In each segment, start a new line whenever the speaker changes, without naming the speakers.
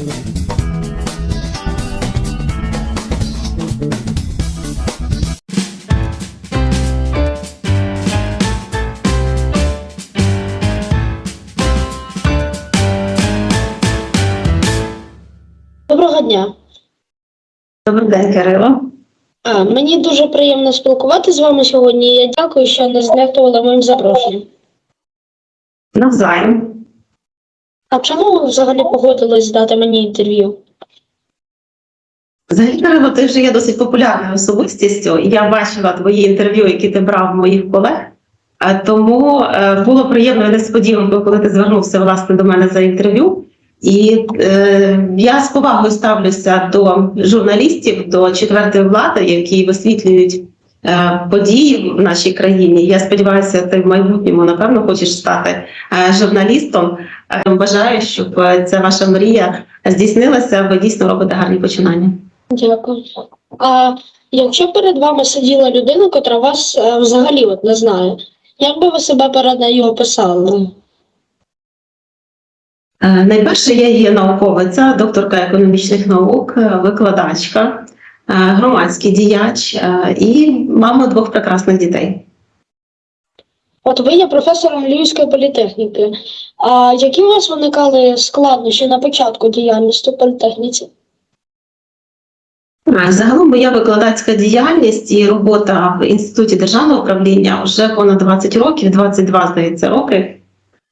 Доброго дня.
Добрий день, Кирило.
А, мені дуже приємно спілкуватися з вами сьогодні. Я дякую, що не знехтували моїм запрошенням.
Навзаєм.
А чому взагалі погодились дати мені інтерв'ю?
Взагалі, Кирило, ти вже є досить популярною особистістю. і Я бачила твої інтерв'ю, які ти брав моїх колег. Е, Тому е, було приємною несподіванкою, коли ти звернувся власне до мене за інтерв'ю. І е, я з повагою ставлюся до журналістів, до четвертої влади, які висвітлюють е, події в нашій країні. Я сподіваюся, ти в майбутньому напевно хочеш стати е, журналістом. Бажаю, щоб е, ця ваша мрія здійснилася. Ви дійсно робите гарні починання.
Дякую. А якщо перед вами сиділа людина, котра вас е, взагалі от не знає, як би ви себе перед нею описали?
Е, Найперше я є науковиця, докторка економічних наук, викладачка, громадський діяч і мама двох прекрасних дітей.
От ви є професором Львівської політехніки. А які у вас виникали складнощі на початку діяльності в політехніці?
Загалом моя викладацька діяльність і робота в інституті державного управління вже понад 20 років, 22, здається, роки.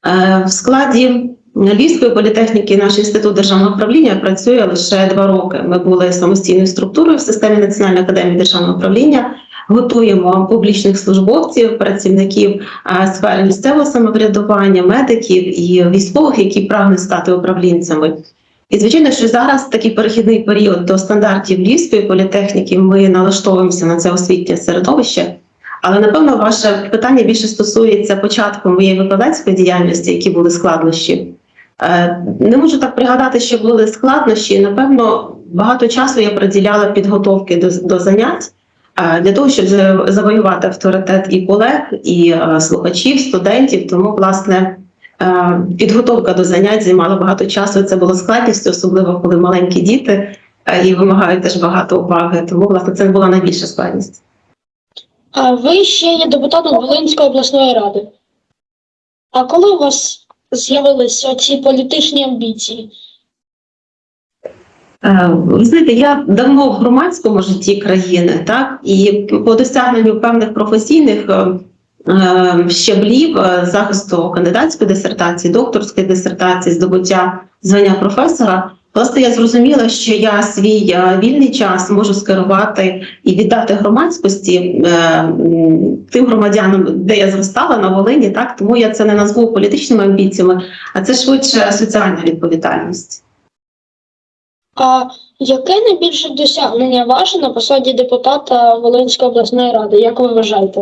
Е, В складі Львівської політехніки наш інститут державного управління працює лише два роки. Ми були самостійною структурою в системі Національної академії державного управління. Готуємо публічних службовців, працівників сфери місцевого самоврядування, медиків і військових, які прагнуть стати управлінцями. І звичайно, що зараз такий перехідний період до стандартів Львівської політехніки. Ми налаштовуємося на це освітнє середовище. Але напевно ваше питання більше стосується початку моєї викладацької діяльності, які були складнощі. Е, Не можу так пригадати, що були складнощі. Напевно, багато часу я приділяла підготовки до, до занять для того, щоб завоювати авторитет і колег, і е, слухачів, студентів. Тому, власне, е, підготовка до занять займала багато часу. Це було складністю, особливо коли маленькі діти е, і вимагають теж багато уваги. Тому, власне, це була найбільша складність.
А ви ще є депутатом Волинської обласної ради. А коли у вас з'явилися ці політичні амбіції?
Е, Ви знаєте, я давно в громадському житті країни, так і по досягненню певних професійних е, е, щаблів захисту кандидатської дисертації, докторської дисертації, здобуття звання професора. Власне, я зрозуміла, що я свій вільний час можу скерувати і віддати громадськості тим громадянам, де я зростала на Волині. Так тому я це не назву політичними амбіціями, а це швидше соціальна відповідальність.
А яке найбільше досягнення ваше на посаді депутата Волинської обласної ради? Як ви вважаєте?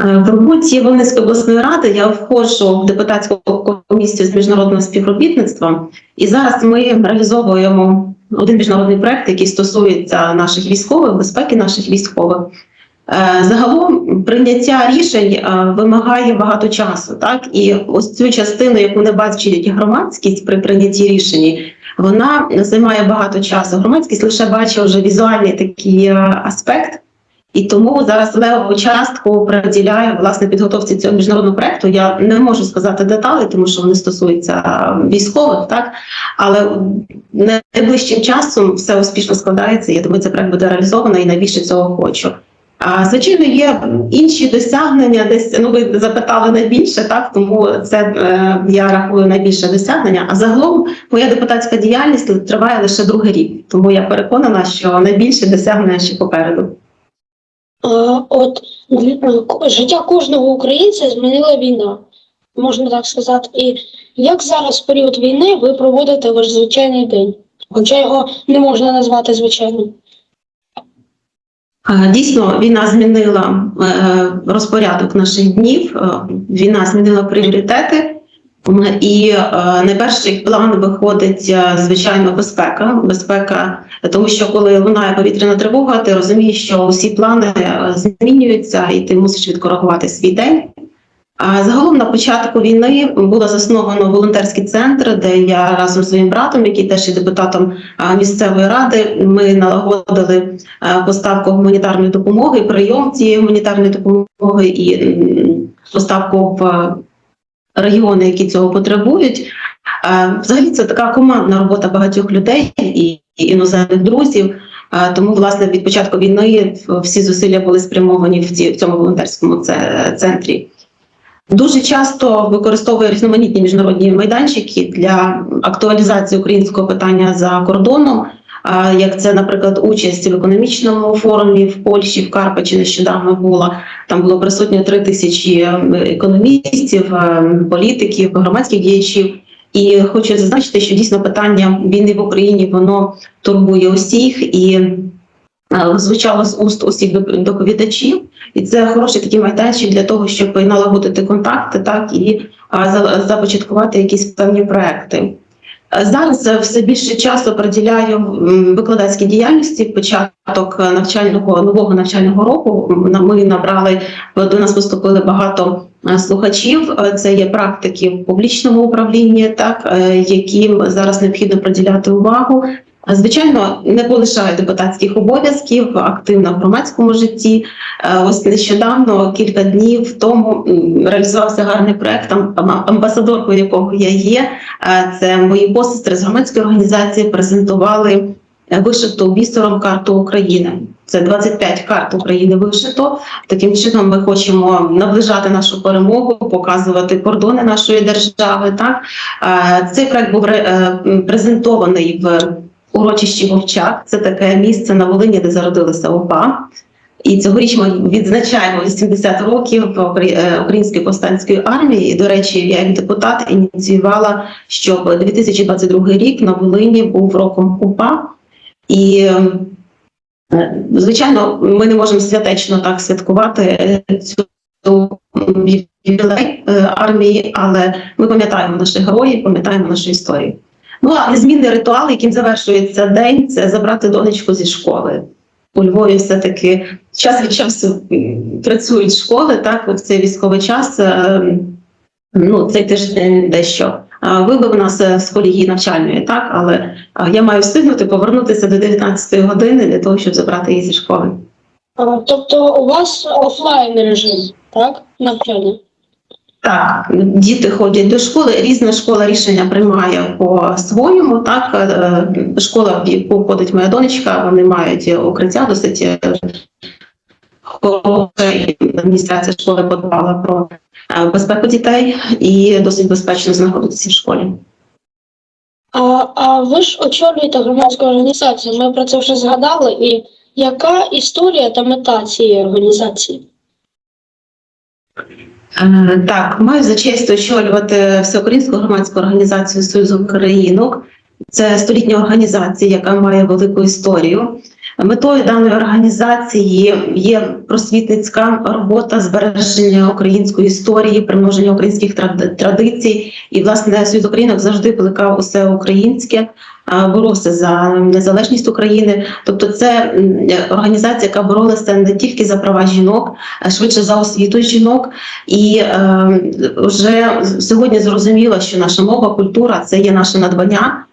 Е, В роботі Волинської обласної ради я входжу в депутатську комісію з міжнародного співробітництва, і зараз ми реалізовуємо один міжнародний проект, який стосується наших військових, безпеки наших військових. Е, Загалом прийняття рішень е, вимагає багато часу, так і ось цю частину, яку не бачить громадськість при прийнятті рішень, вона займає багато часу. Громадськість лише бачить вже візуальний такий е, аспект. І тому зараз левову частку приділяю власне підготовці цього міжнародного проекту. Я не можу сказати деталі, тому що вони стосуються військових, так але найближчим часом все успішно складається. Я думаю, цей проект буде реалізовано і найбільше цього хочу. Звичайно, є інші досягнення. Десь ну ви запитали найбільше, так тому це е, я рахую найбільше досягнення. А загалом моя депутатська діяльність триває лише другий рік. Тому я переконана, що найбільше досягнення ще попереду.
От життя кожного українця змінила війна, можна так сказати. І як зараз, в період війни, ви проводите ваш звичайний день? Хоча його не можна назвати звичайним.
Е, Дійсно, війна змінила е, розпорядок наших днів. е, Війна змінила пріоритети. І найперший план виходить, звичайно, безпека. Безпека, тому що коли лунає повітряна тривога, ти розумієш, що усі плани змінюються, і ти мусиш відкоригувати свій день. Загалом на початку війни було засновано волонтерський центр, де я разом з своїм братом, який теж є депутатом місцевої ради, ми налагодили поставку гуманітарної допомоги, прийом цієї гуманітарної допомоги і поставку в регіони, які цього потребують. Взагалі це така командна робота багатьох людей і іноземних друзів. Тому, власне, від початку війни всі зусилля були спрямовані в, цьому волонтерському центрі. Дуже часто використовує різноманітні міжнародні майданчики для актуалізації українського питання за кордоном, як це, наприклад, участь в економічному форумі в Польщі, в Карпачі нещодавно була. Там було присутньо три тисячі ем, економістів, ем, політиків, громадських діячів. І хочу зазначити, що дійсно питання війни в Україні воно турбує усіх і е, звучало з уст усіх доп- доповідачів. І це хороший такий майданчик для того, щоб налагодити контакти, так і за- започаткувати якісь певні проекти. Зараз все більше часу приділяю викладацькій діяльності. Початок навчального нового навчального року ми набрали до нас поступили багато е, слухачів. Е, Це є практики в публічному управлінні, так е, яким зараз необхідно приділяти увагу. Звичайно, не полишаю депутатських обов'язків, активна в громадському житті. Е, Ось нещодавно, кілька днів тому, реалізувався гарний проект, ам- ам- амбасадоркою якого я є. Е, Це мої посестри з громадської організації презентували е, вишиту бісером карту України. Це 25 карт України вишито. Таким чином, ми хочемо наближати нашу перемогу, показувати кордони нашої держави. Так цей проект був презентований в урочищі Вовчак. Це таке місце на Волині, де зародилася ОПА. І цьогоріч ми відзначаємо 80 років е, Української повстанської армії. І, до речі, я як депутат ініціювала, щоб 2022 рік на Волині був роком УПА. І е, звичайно, ми не можемо святечно так святкувати е, цю ювілей армії, але ми пам'ятаємо наших героїв, пам'ятаємо нашу історію. Ну а незмінний ритуал, яким завершується день, це забрати донечку зі школи. У Львові все-таки час від часу працюють школи, так, в цей військовий час. е, Ну, цей тиждень дещо вибив нас е, з колії навчальної, так, але я маю встигнути повернутися до 19 години для того, щоб забрати її зі школи.
Тобто у вас офлайн режим, так? Навчання.
Так, діти ходять до школи. Різна школа рішення приймає по-своєму. Так, Е, школа, в яку ходить моя донечка, вони мають укриття досить е, хороше. Адміністрація школи подбала про е, безпеку дітей і досить безпечно знаходитися в школі.
А, а ви ж очолюєте громадську організацію. Ми про це вже згадали. І яка історія та мета цієї організації?
Е, Так, маю за честь очолювати всеукраїнську громадську організацію Союз Українок. Це столітня організація, яка має велику історію. Метою даної організації є просвітницька робота, збереження української історії, примноження українських тради- традицій. І власне Союз Українок завжди плекав усе українське, боровся за незалежність України. Тобто, це організація, яка боролася не тільки за права жінок, а швидше за освіту жінок. І е, вже сьогодні зрозуміло, що наша мова, культура це є наше надбання,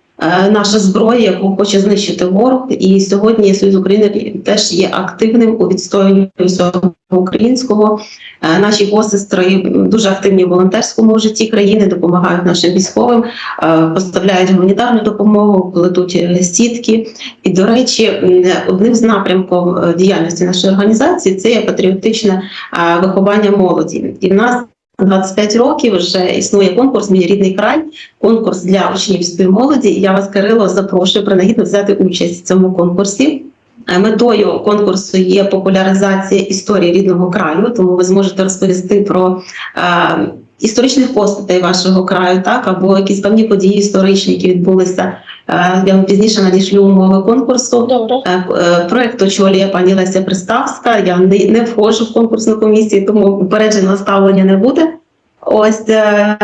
наша зброя, яку хоче знищити ворог. І сьогодні Союз України теж є активним у відстоюванні всього українського. Е, Наші посестри дуже активні в волонтерському житті країни, допомагають нашим військовим, е, поставляють гуманітарну допомогу, плетуть е, сітки. І, до речі, одним з напрямків е, діяльності нашої організації це є патріотичне виховання молоді. І в нас 25 років вже існує конкурс Мій рідний край, конкурс для учнівської молоді. Я вас, Кирило, запрошую принагідно взяти участь в цьому конкурсі. Е, Метою конкурсу є популяризація історії рідного краю, тому ви зможете розповісти про е, історичних постатей вашого краю, так або якісь певні події історичні, які відбулися. Я вам пізніше надішлю умови конкурсу.
Добре.
Е, Проект очолює пані Леся Приставська. Я не, входжу в конкурсну комісію, тому упередженого ставлення не буде. Ось е,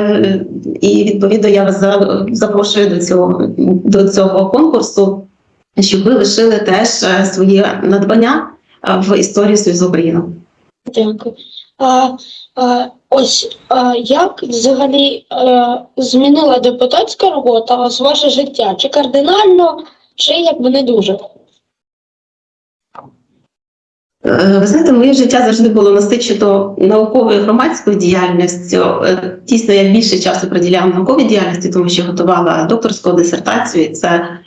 і відповідно я вас запрошую до цього до цього конкурсу, щоб ви лишили теж е, своє надбання в історії Союзу України.
Дякую. Ось е, як взагалі е, змінила депутатська робота ось ваше життя? Чи кардинально, чи якби не дуже?
Е, Ви знаєте, моє життя завжди було насичено науковою громадською діяльністю. Дійсно, я більше часу приділяла науковій діяльності, тому що готувала докторську дисертацію. І це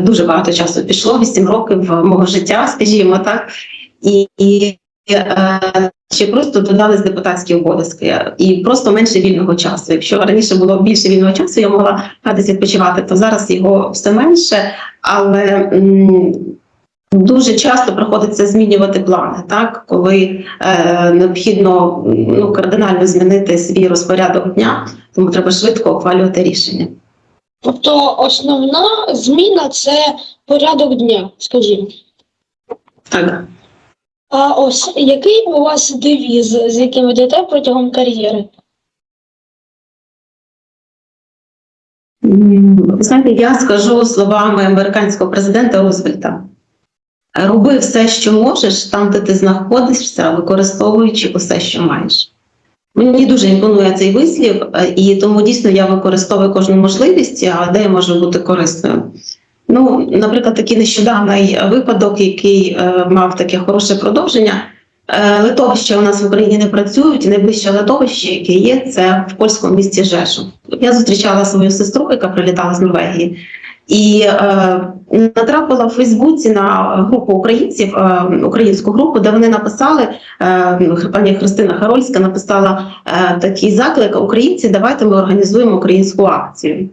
дуже багато часу пішло, 8 років мого життя, скажімо так. І, і ще просто додались депутатські обов'язки і просто менше вільного часу. Якщо раніше було більше вільного часу, я могла десь відпочивати, то зараз його все менше, але Дуже часто приходиться змінювати плани, так коли е, необхідно ну, кардинально змінити свій розпорядок дня, тому треба швидко ухвалювати рішення.
Тобто основна зміна це порядок дня, скажімо.
Так.
А ось який у вас девіз, з яким ви йдете протягом кар'єри?
Ви знаєте, я скажу словами американського президента Рузвельта: роби все, що можеш, там, де ти знаходишся, використовуючи усе, що маєш. Мені дуже імпонує цей вислів, е, і тому дійсно я використовую кожну можливість, а де я можу бути корисною. Ну, наприклад, такий нещодавний випадок, який е, мав таке хороше продовження. Е, литовища у нас в Україні не працюють, найближче литовище, яке є, це в польському місті Жешов. Я зустрічала свою сестру, яка прилітала з Норвегії, і е, натрапила в Фейсбуці на групу українців, е, українську групу, де вони написали, е, пані Христина Харольська написала е, такий заклик: Українці, давайте ми організуємо українську акцію.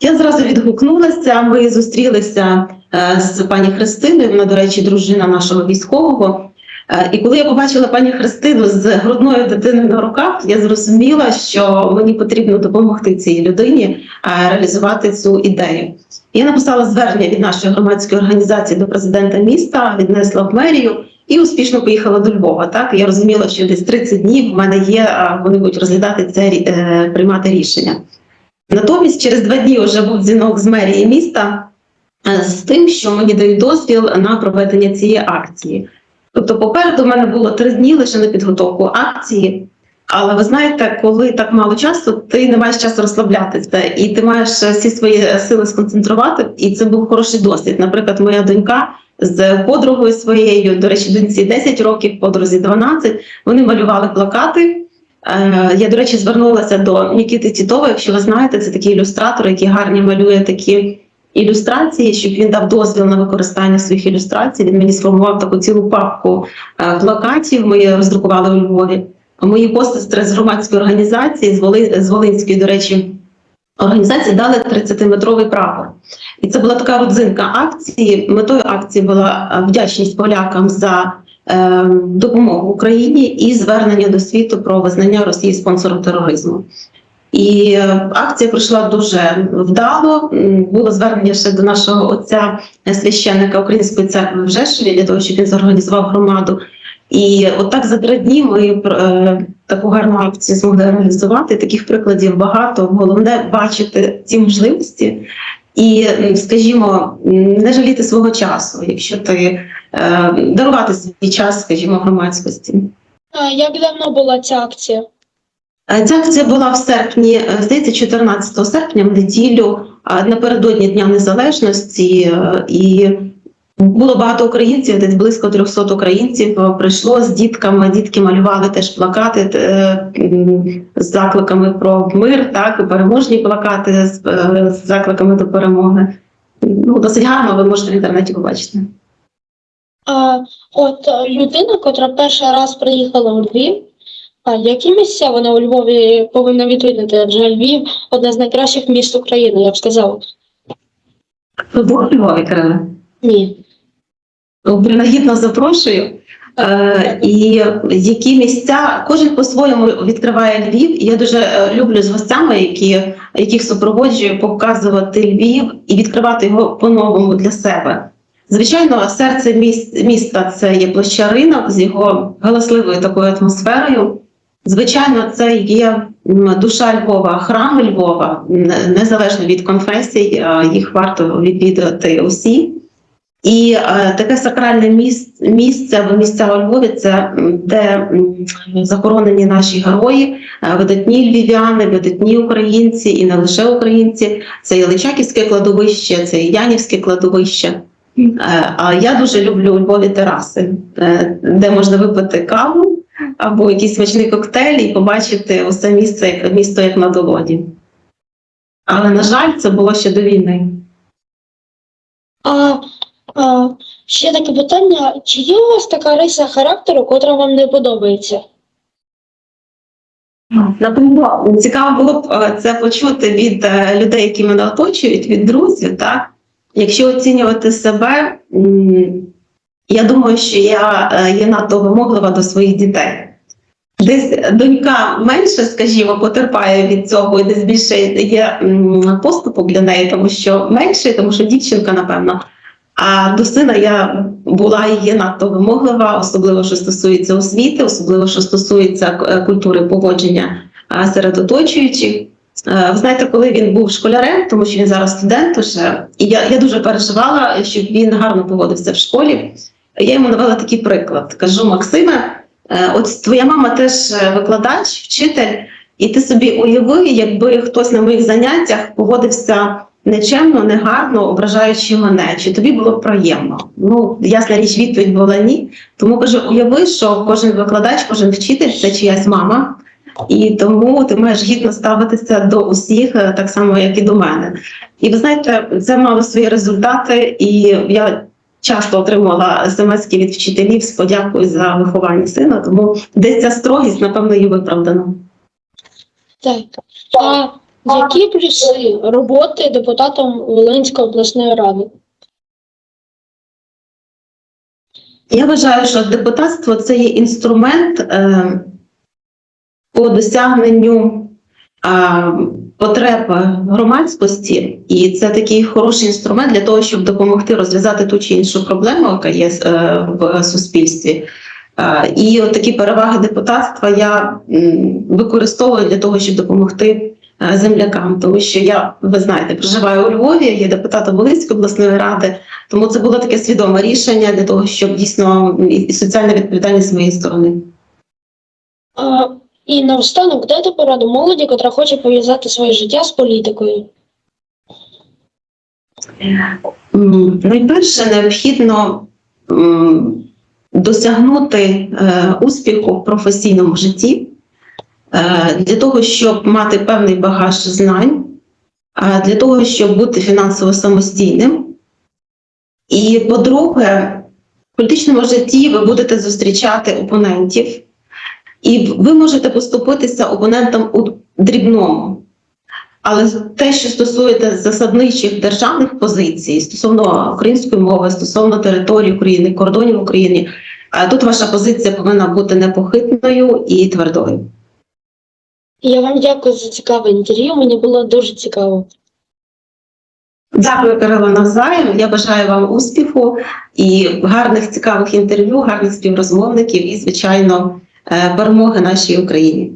Я зразу відгукнулася. Ми зустрілися е, з пані Христиною. Вона, до речі, дружина нашого військового. Е, І коли я побачила пані Христину з грудною дитиною на руках, я зрозуміла, що мені потрібно допомогти цій людині е, реалізувати цю ідею. Я написала звернення від нашої громадської організації до президента міста, віднесла в мерію і успішно поїхала до Львова. Так я розуміла, що десь 30 днів в мене є. Вони будуть розглядати це приймати рішення. Натомість, через два дні вже був дзвінок з мерії міста е, з тим, що мені дають дозвіл на проведення цієї акції. Тобто, попереду в мене було три дні лише на підготовку акції. Але ви знаєте, коли так мало часу, ти не маєш часу розслаблятися, і ти маєш е, всі свої сили сконцентрувати. І це був хороший досвід. Наприклад, моя донька з подругою своєю, до речі, доньці 10 років, подрузі 12, Вони малювали плакати. Е, Я, до речі, звернулася до Нікіти Тітова. Якщо ви знаєте, це такий ілюстратор, який гарні малює такі ілюстрації, щоб він дав дозвіл на використання своїх ілюстрацій. Він мені сформував таку цілу папку е, плакатів. Ми її роздрукували у Львові. Мої посестри з громадської організації, з, Воли, з Волинської, до речі, організації дали 30-метровий прапор. І це була така родзинка акції. Метою акції була е, вдячність полякам за допомогу Україні і звернення до світу про визнання Росії спонсором тероризму. І е, акція пройшла дуже вдало. Було звернення ще до нашого отця е, священника Української церкви в Жешові для того, щоб він зорганізував громаду. І от за три дні ми е, таку гарну акцію змогли реалізувати. Таких прикладів багато. Головне бачити ці можливості і, скажімо, не жаліти свого часу, якщо ти е, дарувати свій час, скажімо, громадськості.
Як давно була ця акція?
Е, Ця акція була в серпні, е, здається, 14 серпня, в неділю, напередодні Дня Незалежності, е, і було багато українців, десь близько 300 українців е, прийшло з дітками. Дітки малювали теж плакати е, з закликами про мир, так і переможні плакати е, з закликами до перемоги. Ну, досить гарно, ви можете в інтернеті побачити.
А от е, людина, котра перший раз приїхала у Львів, а які місця вона у Львові повинна відвідати? Адже Львів одне з найкращих міст України, я б сказала.
Ви були у Львові, Кириле?
Ні.
Ну, Принагідно запрошую. Е, і які місця кожен по-своєму відкриває Львів. І я дуже е, люблю з гостями, які яких супроводжую, показувати Львів і відкривати його по-новому для себе. Звичайно, серце міста це є площа ринок з його галасливою такою атмосферою. Звичайно, це є душа Львова, храм Львова, незалежно від конфесій, їх варто відвідувати усі. І е, таке сакральне місце, місце або місця у Львові це де захоронені наші герої, е, видатні львів'яни, видатні українці і не лише українці. Це і Личаківське кладовище, це і Янівське кладовище. Е, А я дуже люблю у Львові тераси, е, де можна випити каву або якийсь смачний коктейль і побачити усе місце, як місто як на долоні. Але, на жаль, це було ще до війни.
А, а ще таке питання: чи є у вас така риса характеру, котра вам не подобається?
Напевно, цікаво було б е, це почути від людей, які мене оточують, від друзів. Так? Якщо оцінювати себе, я думаю, що я е, є надто вимоглива до своїх дітей. Десь донька менше, скажімо, потерпає від цього, і десь більше є поступок для неї, тому що менше, тому що дівчинка, напевно. А до сина я була і є надто вимоглива, особливо що стосується освіти, особливо що стосується е, культури поводження серед оточуючих. Е, Ви знаєте, коли він був школярем, тому що він зараз студент уже, і я, я дуже переживала, щоб він гарно поводився в школі. Я йому навела такий приклад. Кажу, Максиме, е, от твоя мама теж е, викладач, вчитель, і ти собі уяви, якби хтось на моїх заняттях поводився нечемно, негарно, ображаючи мене, чи тобі було б приємно? Ну, ясна річ, відповідь була ні. Тому кажу, уяви, що кожен викладач, кожен вчитель це чиясь мама. І тому ти маєш гідно ставитися до усіх, е, так само, як і до мене. І ви знаєте, це мало свої результати, і я часто отримувала смс від вчителів з подякою за виховання сина, тому десь ця строгість, напевно, і виправдана.
Так. А які плюси роботи депутатом Волинської обласної ради?
Я вважаю, що депутатство це є інструмент е, по досягненню е, потреб громадськості, і це такий хороший інструмент для того, щоб допомогти розв'язати ту чи іншу проблему, яка є е, в суспільстві. І от такі переваги депутатства я використовую для того, щоб допомогти е, землякам, тому що я, ви знаєте, проживаю у Львові, є депутатом Волинської обласної ради. Тому це було таке свідоме рішення для того, щоб дійсно і соціальна відповідальність з моєї сторони.
І наостанок дайте пораду молоді, котра хоче пов'язати своє життя з політикою.
Найперше необхідно досягнути е, успіху в професійному житті е, для того, щоб мати певний багаж знань, для того, щоб бути фінансово самостійним. І, по-друге, в політичному житті ви будете зустрічати опонентів, і ви можете поступитися опонентам у дрібному. Але те, що стосується засадничих державних позицій стосовно української мови, стосовно території України, кордонів України, е, тут ваша позиція повинна бути непохитною і твердою.
Я вам дякую за цікаве інтерв'ю. Мені було дуже цікаво.
Дякую, Кирило, навзаєм. Я бажаю вам успіху і гарних цікавих інтерв'ю, гарних співрозмовників і, звичайно, перемоги нашій Україні.